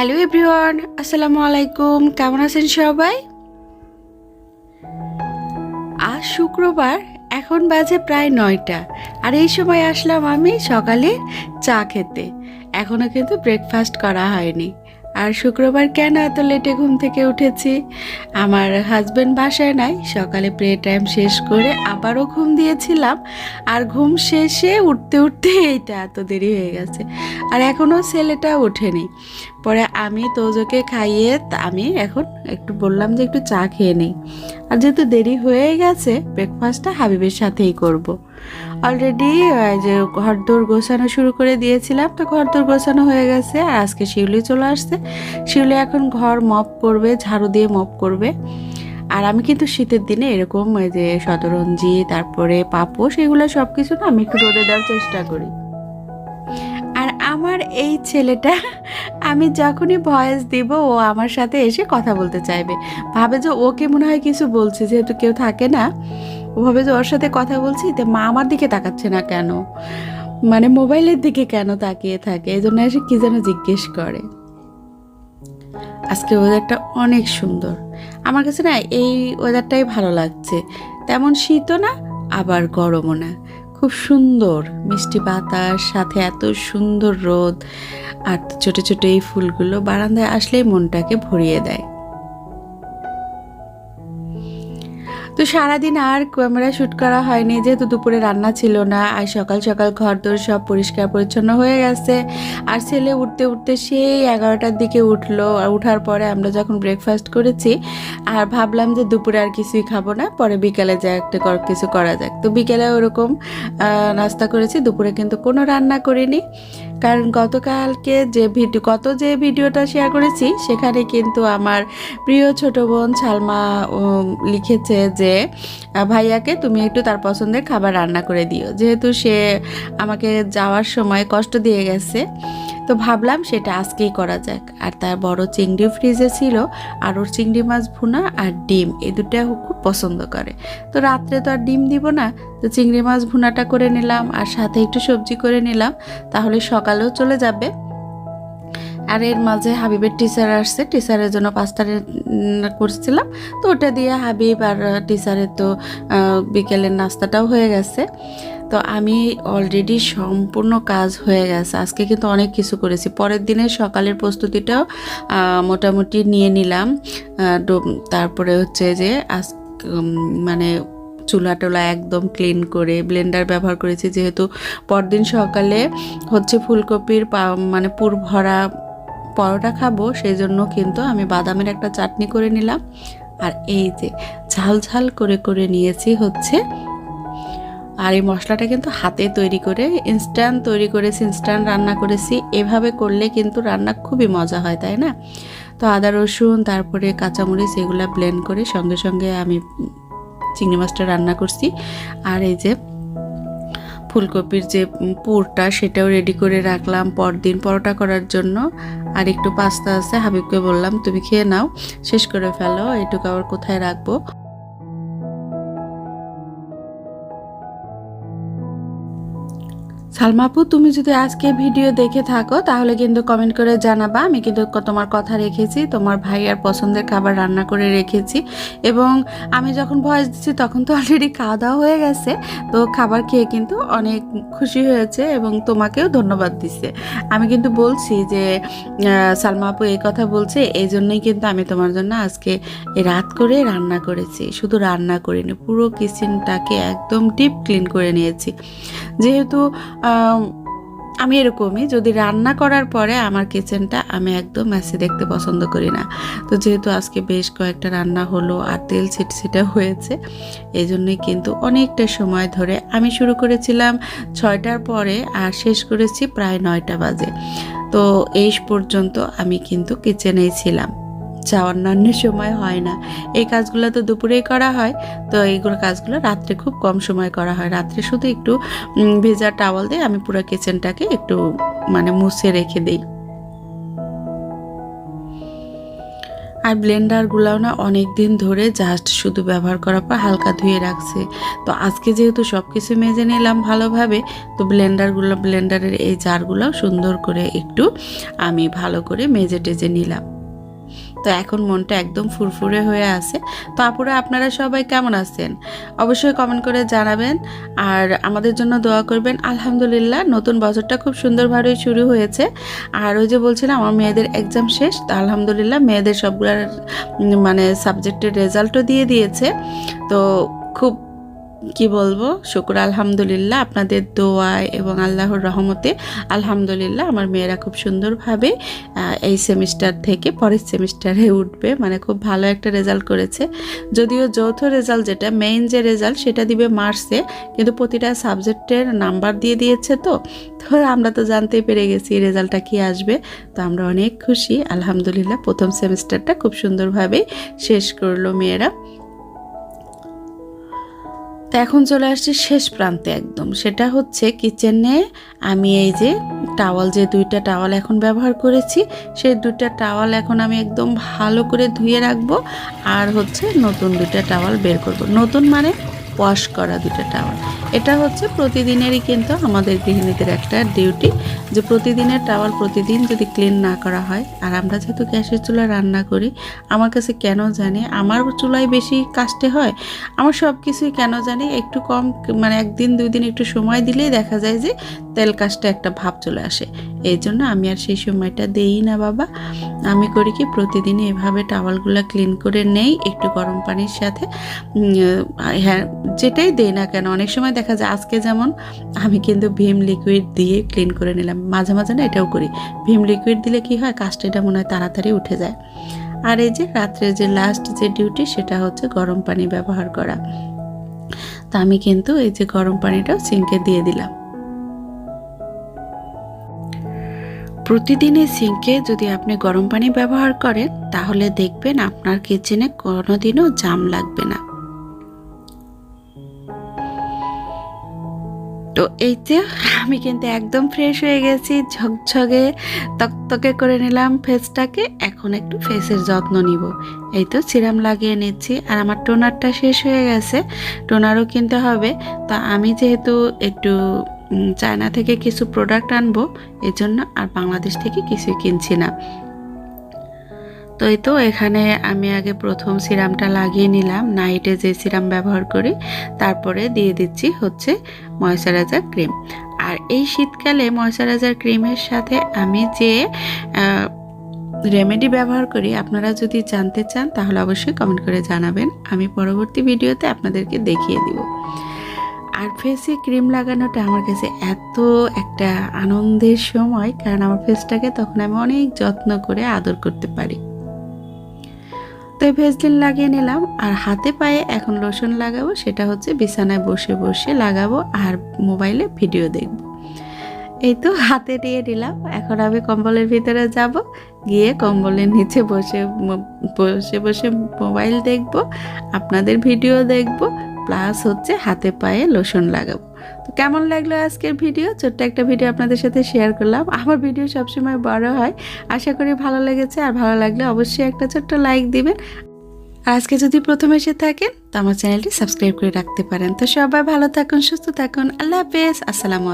Hello everyone আসসালামু আলাইকুম কেমন আছেন সবাই? আজ শুক্রবার, এখন বাজে প্রায় নয়টা। আর এই সময় আসলাম আমি সকালে চা খেতে। এখনও কিন্তু ব্রেকফাস্ট করা হয়নি। আর শুক্রবার কেন এত লেটে ঘুম থেকে উঠেছি? আমার হাজব্যান্ড বাসায় নাই। সকালে প্রে টাইম শেষ করে আবারও ঘুম দিয়েছিলাম। আর ঘুম শেষে উঠতে উঠতে এইটা এত দেরি হয়ে গেছে। আর এখনও ছেলেটা ওঠেনি। পরে আমি তোজোকে খাইয়ে আমি এখন একটু বললাম যে একটু চা খেয়ে নেই। আর যেহেতু দেরি হয়ে গেছে ব্রেকফাস্টটা হাবিবের সাথেই করব। অলরেডি যে ঘরদোর গোছানো শুরু করে দিয়েছিলাম, তো ঘরদোর গোছানো হয়ে গেছে আর আজকে শিউলি চলে আসছে। শিউলি এখন ঘর মপ করবে, ঝাড়ু দিয়ে মপ করবে। আর আমি কিন্তু শীতের দিনে এরকম যে শতরঞ্জি, তারপরে পাপোশ, এগুলো সব কিছু না আমি একটু রোদে দেওয়ার চেষ্টা করি। আমার এই ছেলেটা, আমি যখনই ভয়েস দিব, ও আমার সাথে এসে কথা বলতে চাইবে। ভাবে যে ওকে মনে হয় কিছু বলছে, যেহেতু কেউ থাকে না, ও ভাবে যে ওর সাথে কথা বলছি, তো মা আমার দিকে তাকাচ্ছে না কেন? মানে মোবাইলের দিকে কেন তাকিয়ে থাকে? এই জন্য এসে কী যেন জিজ্ঞেস করে। আজকে ওয়েদারটা অনেক সুন্দর। আমার কাছে না, এই ওয়েদারটাই ভালো লাগছে। তেমন শীতও না, আবার গরমও না। খুব সুন্দর মিষ্টি বাতাস, সাথে এত সুন্দর রোদ, আর ছোট ছোট এই ফুলগুলো বারান্দায় আসলেই মনটাকে ভরিয়ে দেয়। তো সারাদিন আর ক্যামেরা শ্যুট করা হয়নি, যেহেতু দুপুরে রান্না ছিল না, আর সকাল সকাল ঘর দোর সব পরিষ্কার পরিচ্ছন্ন হয়ে গেছে। আর ছেলে উঠতে উঠতে সেই এগারোটার দিকে উঠল, আর উঠার পরে আমরা যখন ব্রেকফাস্ট করেছি, আর ভাবলাম যে দুপুরে আর কিছুই খাব না, পরে বিকালে যা একটা কিছু করা যাক। তো বিকেলে ওরকম নাস্তা করেছি, দুপুরে কিন্তু কোনো রান্না করিনি। কারণ গতকালকে যে ভিডিও গত যে ভিডিওটা শেয়ার করেছি, সেখানে কিন্তু আমার প্রিয় ছোট বোন সালমা লিখেছে যে ভাইয়াকে তুমি একটু তার পছন্দের খাবার রান্না করে দিও। যেহেতু সে আমাকে যাওয়ার সময় কষ্ট দিয়ে গেছে তো ভাবলাম সেটা আজকেই করা যাক। আর তার বড় চিংড়ি ফ্রিজে ছিল আর ওর চিংড়ি মাছ ভুনা আর ডিম এই দুটা খুব পছন্দ করে। তো রাত্রে তো আর ডিম দিব না, তো চিংড়ি মাছ ভুনাটা করে নিলাম, আর সাথে একটু সবজি করে নিলাম, তাহলে সকালেও চলে যাবে। আর এর মাঝে হাবিবের টিচার আসছে টিচারের জন্য পাস্তা করছিলাম। তো ওটা দিয়ে হাবিব আর টিচারের তো বিকেলের নাস্তাটাও হয়ে গেছে। তো আমি অলরেডি সম্পূর্ণ কাজ হয়ে গেছে। আজকে কিন্তু অনেক কিছু করেছি। পরের দিনে সকালের প্রস্তুতিটাও মোটামুটি নিয়ে নিলাম। তারপরে হচ্ছে যে আজ মানে চুলা টোলা একদম ক্লিন করে ব্লেন্ডার ব্যবহার করেছি। যেহেতু পরদিন সকালে হচ্ছে ফুলকপির মানে পুর ভরা পরোটা খাব সেই জন্য কিন্তু আমি বাদামের একটা চাটনি করে নিলাম। আর এই যে ঝাল ঝাল করে করে নিয়েছি হচ্ছে, আর এই মশলাটা কিন্তু হাতে তৈরি করে ইনস্ট্যান্ট তৈরি করেছি ইনস্ট্যান্ট রান্না করেছি। এভাবে করলে কিন্তু রান্না খুবই মজা হয়, তাই না? তো আদা, রসুন, তারপরে কাঁচামরিচ এগুলা ব্লেন্ড করে সঙ্গে সঙ্গে আমি চিংড়ি মাছটা রান্না করছি। আর এই যে ফুলকপির যে পুরটা সেটাও রেডি করে রাখলাম পরদিন পরোটা করার জন্য। আর একটু পাস্তা আছে, হাবিবকে বললাম, তুমি খেয়ে নাও, শেষ করে ফেলো, এটুকু আবার কোথায় রাখব? সালমাপু, তুমি যদি আজকে ভিডিও দেখে থাকো, তাহলে কিন্তু কমেন্ট করে জানাবা। আমি কিন্তু তোমার কথা রেখেছি, তোমার ভাইয়ার পছন্দের খাবার রান্না করে রেখেছি। এবং আমি যখন ভয়েস দিচ্ছি, তখন তো অলরেডি খাওয়া দাওয়া হয়ে গেছে। তো খাবার খেয়ে কিন্তু অনেক খুশি হয়েছে এবং তোমাকেও ধন্যবাদ দিচ্ছে। আমি কিন্তু বলছি যে সালমাপু সালমা এই কথা বলছে এই জন্যই কিন্তু আমি তোমার জন্য আজকে রাত করে রান্না করেছি। শুধু রান্না করিনি, পুরো কিচেনটাকে একদম ডিপ ক্লিন করে নিয়েছি। যেহেতু আম, এরকমই যদি রান্না করার পরে আমার কিচেনটা আমি একদম মেসে দেখতে পছন্দ করি না। তো যেহেতু আজকে বেশ কয়েকটা রান্না হলো আর তেল ছিটছিটা হয়েছে এই জন্যই কিন্তু অনেকটা সময় ধরে আমি শুরু করেছিলাম ছয়টার পরে আর শেষ করেছি প্রায় নয়টা বাজে। তো এই পর্যন্ত আমি কিন্তু কিচেনেই ছিলাম। যা অন্যান্য সময় হয় না। এই কাজগুলো তো দুপুরেই করা হয়, তো এইগুলো কাজগুলো রাত্রে খুব কম সময় করা হয়। রাত্রে শুধু একটু ভেজা টাওয়াল দিয়ে আমি পুরো কিচেনটাকে একটু মানে মুছে রেখে দিই। আর ব্লেন্ডারগুলোও না অনেক দিন ধরে জাস্ট শুধু ব্যবহার করার পর হালকা ধুয়ে রাখছে। তো আজকে যেহেতু সব কিছু মেজে নিলাম ভালোভাবে, তো ব্লেন্ডারগুলো ব্লেন্ডারের এই জারগুলো সুন্দর করে একটু আমি ভালো করে মেজে টেজে নিলাম। তো এখন মনটা একদম ফুরফুরে হয়ে আছে। তো আপুরা, আপনারা সবাই কেমন আছেন? অবশ্যই কমেন্ট করে জানাবেন। আর আমাদের জন্য দোয়া করবেন। আলহামদুলিল্লাহ, নতুন বছরটা খুব সুন্দরভাবেই শুরু হয়েছে। আর ওই যে বলছিলাম, আমার মেয়েদের এক্সাম শেষ। তো আলহামদুলিল্লাহ, মেয়েদের সবগুলার মানে সাবজেক্টের রেজাল্টও দিয়ে দিয়েছে। তো খুব কি বলব? শুকুর আলহামদুলিল্লাহ। আপনাদের দোয়ায় এবং আল্লাহর রহমতে আলহামদুলিল্লাহ আমার মেয়েরা খুব সুন্দরভাবে এই সেমিস্টার থেকে পরের সেমিস্টারে উঠবে। মানে খুব ভালো একটা রেজাল্ট করেছে। যদিও যৌথ রেজাল্ট যেটা মেইন যে রেজাল্ট সেটা দিবে মার্চে, কিন্তু প্রতিটা সাবজেক্টের নাম্বার দিয়ে দিয়েছে তো। তো আমরা তো জানতেই পেরে গেছি রেজাল্টটা কি আসবে। তো আমরা অনেক খুশি। আলহামদুলিল্লাহ প্রথম সেমিস্টারটা খুব সুন্দরভাবে শেষ করল মেয়েরা। তো এখন চলে আসছি শেষ প্রান্তে একদম। সেটা হচ্ছে কিচেনে আমি এই যে টাওয়াল, যে দুইটা টাওয়াল এখন ব্যবহার করেছি, সেই দুইটা টাওয়াল এখন আমি একদম ভালো করে ধুয়ে রাখব। আর হচ্ছে নতুন দুইটা টাওয়াল বের করব। নতুন মানে ওয়াশ করা দুটো টাওয়ার। এটা হচ্ছে প্রতিদিনেরই কিন্তু আমাদের গৃহিণীদের একটা ডিউটি যে প্রতিদিনের টাওয়ার প্রতিদিন যদি ক্লিন না করা হয়, আর আমরা যেহেতু গ্যাসের চুলা রান্না করি, আমার কাছে কেন জানি আমার চুলায় বেশি কাস্টে হয়, আমার সব কিছুই কেন জানি একটু কম মানে একদিন দুই দিন একটু সময় দিলেই দেখা যায় যে তেল কাজটা একটা ভাব চলে আসে। এই জন্য আমি আর সেই সময়টা দেই না, বাবা। আমি করি কি প্রতিদিনই এভাবে টাওয়ালগুলো ক্লিন করে নেই, একটু গরম পানির সাথে। হ্যাঁ যেটাই দেই না কেন, অনেক সময় দেখা যায় আজকে যেমন আমি কিন্তু ভীম লিকুইড দিয়ে ক্লিন করে নিলাম। মাঝে মাঝে না এটাও করি। ভীম লিকুইড দিলে কি হয় কাজটা মনে হয় তাড়াতাড়ি উঠে যায়। আর এই যে রাত্রে যে লাস্ট যে ডিউটি সেটা হচ্ছে গরম পানি ব্যবহার করা। তা আমি কিন্তু এই যে গরম পানিটাও সিঙ্কে দিয়ে দিলাম। প্রতিদিনের সিঙ্কে যদি আপনি গরম পানি ব্যবহার করেন, তাহলে দেখবেন আপনার কিচেনে কোনোদিনও জাম লাগবে না। তো এই যে, আমি কিন্তু একদম ফ্রেশ হয়ে গেছি, ঝকঝকে, তকতকে করে নিলাম ফেসটাকে এখন একটু ফেসের যত্ন নিব। এই তো সিরাম লাগিয়ে নিচ্ছি, আর আমার টোনারটা শেষ হয়ে গেছে। টোনারও কিনতে হবে। তো আমি যেহেতু একটু চায়না থেকে কিছু প্রোডাক্ট আনব এই জন্য আর বাংলাদেশ থেকে কিছুই কিনছি না। তো এই তো, এখানে আমি আগে প্রথম সিরামটা লাগিয়ে নিলাম, নাইটে যে সিরাম ব্যবহার করি, তারপরে দিয়ে দিচ্ছি হচ্ছে ময়শ্চারাইজার ক্রিম। আর এই শীতকালে ময়শ্চারাইজার ক্রিমের সাথে আমি যে রেমেডি ব্যবহার করি, আপনারা যদি জানতে চান, তাহলে অবশ্যই কমেন্ট করে জানাবেন, আমি পরবর্তী ভিডিওতে আপনাদেরকে দেখিয়ে দিব। আর ফেসে ক্রিম লাগানোটা আমার কাছে এত একটা আনন্দের সময়, কারণ আমার ফেসটাকে তখন আমি অনেক যত্ন করে আদর করতে পারি। তো এই ভেসলিন লাগিয়ে নিলাম, আর হাতে পায়ে এখন লোশন লাগাবো, সেটা হচ্ছে বিছানায় বসে বসে লাগাবো, আর মোবাইলে ভিডিও দেখব। এই তো হাতে দিয়ে নিলাম, এখন আমি কম্বলের ভিতরে যাব, গিয়ে কম্বলের নিচে বসে বসে বসে মোবাইল দেখব, আপনাদের ভিডিও দেখব প্লাস হচ্ছে হাতে পায়ে লোশন লাগাবো। তো কেমন লাগল আজকের ভিডিও? ছোট্ট একটা ভিডিও আপনাদের সাথে শেয়ার করলাম। আমার ভিডিও সবসময় বড় হয়। আশা করি ভালো লেগেছে। আর ভালো লাগলে অবশ্যই একটা ছোট্ট লাইক দিবেন। আর আজকে যদি প্রথম এসে থাকেন, তো আমার চ্যানেলটি সাবস্ক্রাইব করে রাখতে পারেন। তো সবাই ভালো থাকুন, সুস্থ থাকুন। আল্লাহ হাফেজ। আসসালামু